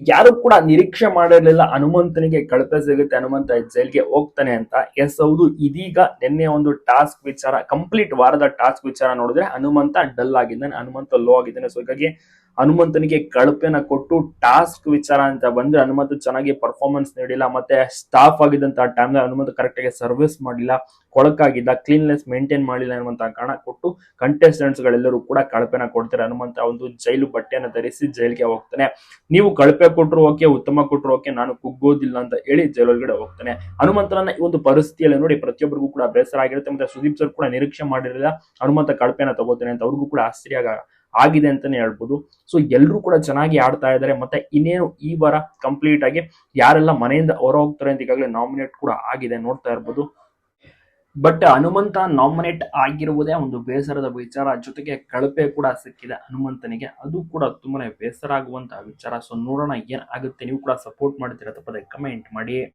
ಯಾರು ಕೂಡ ನಿರೀಕ್ಷೆ ಮಾಡಿರಲಿಲ್ಲ ಹನುಮಂತನಿಗೆ ಕಳಪೆ ಸಿಗುತ್ತೆ, ಹನುಮಂತ ಜೈಲ್ಗೆ ಹೋಗ್ತಾನೆ ಅಂತ. ಎಸ್, ಹೌದು, ಇದೀಗ ನಿನ್ನೆ ಒಂದು ಟಾಸ್ಕ್ ವಿಚಾರ, ಕಂಪ್ಲೀಟ್ ವಾರದ ಟಾಸ್ಕ್ ವಿಚಾರ ನೋಡಿದ್ರೆ ಹನುಮಂತ ಡಲ್ ಆಗಿದ್ದಾನೆ, ಹನುಮಂತ ಲೋ ಆಗಿದ್ದಾನೆ. ಸೊ ಹೀಗಾಗಿ ಹನುಮಂತನಿಗೆ ಕಳಪೆನ ಕೊಟ್ಟು ಟಾಸ್ಕ್ ವಿಚಾರ ಅಂತ ಬಂದ್ರೆ ಹನುಮಂತ ಚೆನ್ನಾಗಿ ಪರ್ಫಾರ್ಮೆನ್ಸ್ ನೀಡಿಲ್ಲ, ಮತ್ತೆ ಸ್ಟಾಫ್ ಆಗಿದ್ದಂತ ಟೈಮ್ ಹನುಮಂತ ಕರೆಕ್ಟ್ ಆಗಿ ಸರ್ವಿಸ್ ಮಾಡಿಲ್ಲ. ಕೊಳಕಾಗಿದ್ದ ಕ್ಲೀನ್ನೆಸ್ ಮೇಂಟೈನ್ ಮಾಡಿಲ್ಲ ಅನ್ನುವಂತಹ ಕಾರಣ ಕೊಟ್ಟು ಕಂಟೆಸ್ಟೆಂಟ್ಸ್ ಗಳೆಲ್ಲರೂ ಕೂಡ ಕಳಪೆನ ಕೊಡ್ತಾರೆ. ಹನುಮಂತ ಒಂದು ಜೈಲು ಬಟ್ಟೆಯನ್ನು ಧರಿಸಿ ಜೈಲಿಗೆ ಹೋಗ್ತಾನೆ. ನೀವು ಕಳಪೆ ಕೊಟ್ಟರು ಓಕೆ ಉತ್ತಮ ಕೊಟ್ಟರು ಓಕೆ ನಾನು ಕುಗ್ಗೋದಿಲ್ಲ ಅಂತ ಹೇಳಿ ಜೈಲೊಳಗಡೆ ಹೋಗ್ತಾನೆ. ಹನುಮಂತನ ಈ ಒಂದು ಪರಿಸ್ಥಿತಿಯಲ್ಲಿ ನೋಡಿ ಪ್ರತಿಯೊಬ್ಬರಿಗೂ ಕೂಡ ಬೇಸರ ಆಗಿರುತ್ತೆ. ಮತ್ತೆ ಸುದೀಪ್ ಸರ್ ಕೂಡ ನಿರೀಕ್ಷೆ ಮಾಡಿರಲಿಲ್ಲ, ಹನುಮಂತ ಕಳಪೆನ ತಗೋತಾನೆ ಅಂತ ಅವ್ರಿಗೂ ಕೂಡ ಆಶ್ಚರ್ಯ ಆಗಿದೆ ಅಂತಾನೆ ಹೇಳ್ಬೋದು. ಸೊ ಎಲ್ಲರೂ ಕೂಡ ಚೆನ್ನಾಗಿ ಆಡ್ತಾ ಇದ್ದಾರೆ. ಮತ್ತೆ ಇನ್ನೇನು ಈ ವಾರ ಕಂಪ್ಲೀಟ್ ಆಗಿ ಯಾರೆಲ್ಲ ಮನೆಯಿಂದ ಹೊರ ಹೋಗ್ತಾರೆ ಅಂತ ಈಗಾಗಲೇ ನಾಮಿನೇಟ್ ಕೂಡ ಆಗಿದೆ ನೋಡ್ತಾ ಇರ್ಬೋದು. ಬಟ್ ಹನುಮಂತ ನಾಮಿನೇಟ್ ಆಗಿರುವುದೇ ಒಂದು ಬೇಸರದ ವಿಚಾರ. ಜೊತೆಗೆ ಕಳಪೆ ಕೂಡ ಸಿಕ್ಕಿದೆ ಹನುಮಂತನಿಗೆ. ಅದು ಕೂಡ ತುಂಬಾನೇ ಬೇಸರ ಆಗುವಂತಹ ವಿಚಾರ. ಸೊ ನೋಡೋಣ ಏನಾಗುತ್ತೆ. ನೀವು ಕೂಡ ಸಪೋರ್ಟ್ ಮಾಡ್ತೀರಾ ತಪ್ಪದೆ ಕಮೆಂಟ್ ಮಾಡಿ.